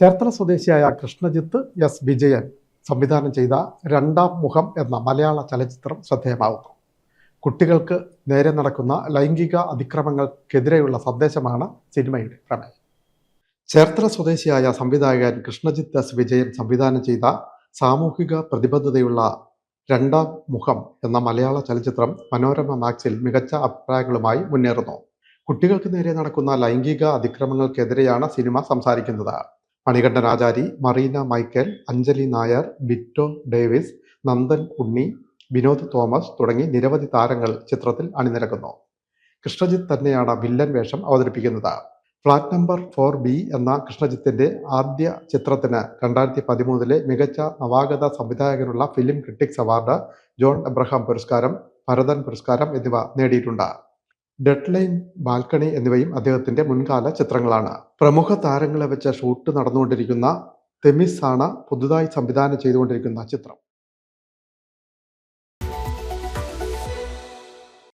ചേർത്തല സ്വദേശിയായ കൃഷ്ണജിത്ത് എസ് വിജയൻ സംവിധാനം ചെയ്ത രണ്ടാം മുഖം എന്ന മലയാള ചലച്ചിത്രം ശ്രദ്ധേയമാവുന്നു കുട്ടികൾക്ക് നേരെ നടക്കുന്ന ലൈംഗിക അതിക്രമങ്ങൾക്കെതിരെയുള്ള സന്ദേശമാണ് സിനിമയുടെ പ്രമേയം. ചേർത്തല സ്വദേശിയായ സംവിധായകൻ കൃഷ്ണജിത്ത് എസ് വിജയൻ സംവിധാനം ചെയ്ത സാമൂഹിക പ്രതിബദ്ധതയുള്ള രണ്ടാം മുഖം എന്ന മലയാള ചലച്ചിത്രം മനോരമ മാക്സിൽ മികച്ച അഭിപ്രായങ്ങളുമായി മുന്നേറുന്നു. കുട്ടികൾക്ക് നേരെ നടക്കുന്ന ലൈംഗിക അതിക്രമങ്ങൾക്കെതിരെയാണ് സിനിമ സംസാരിക്കുന്നത്. മണികണ്ഠൻ ആചാരി മറീന മൈക്കൽ അഞ്ജലി നായർ ബിറ്റോ ഡേവിസ് നന്ദൻ ഉണ്ണി വിനോദ് തോമസ് തുടങ്ങി നിരവധി താരങ്ങൾ ചിത്രത്തിൽ അണിനിരക്കുന്നു. കൃഷ്ണജിത്ത് തന്നെയാണ് വില്ലൻ വേഷം അവതരിപ്പിക്കുന്നത്. ഫ്ലാറ്റ് നമ്പർ ഫോർ ബി എന്ന കൃഷ്ണജിത്തിന്റെ ആദ്യ ചിത്രത്തിന് രണ്ടായിരത്തി പതിമൂന്നിലെ മികച്ച നവാഗത സംവിധായകനുള്ള film critics award John Abraham പുരസ്കാരം ഭരതൻ പുരസ്കാരം എന്നിവ നേടിയിട്ടുണ്ട്. ഡെഡ് ലൈൻ ബാൽക്കണി എന്നിവയും അദ്ദേഹത്തിന്റെ മുൻകാല ചിത്രങ്ങളാണ്. പ്രമുഖ താരങ്ങളെ വെച്ച ഷൂട്ട് നടന്നുകൊണ്ടിരിക്കുന്ന തെമിസ് ആണ് പുതുതായി സംവിധാനം ചെയ്തുകൊണ്ടിരിക്കുന്ന ചിത്രം.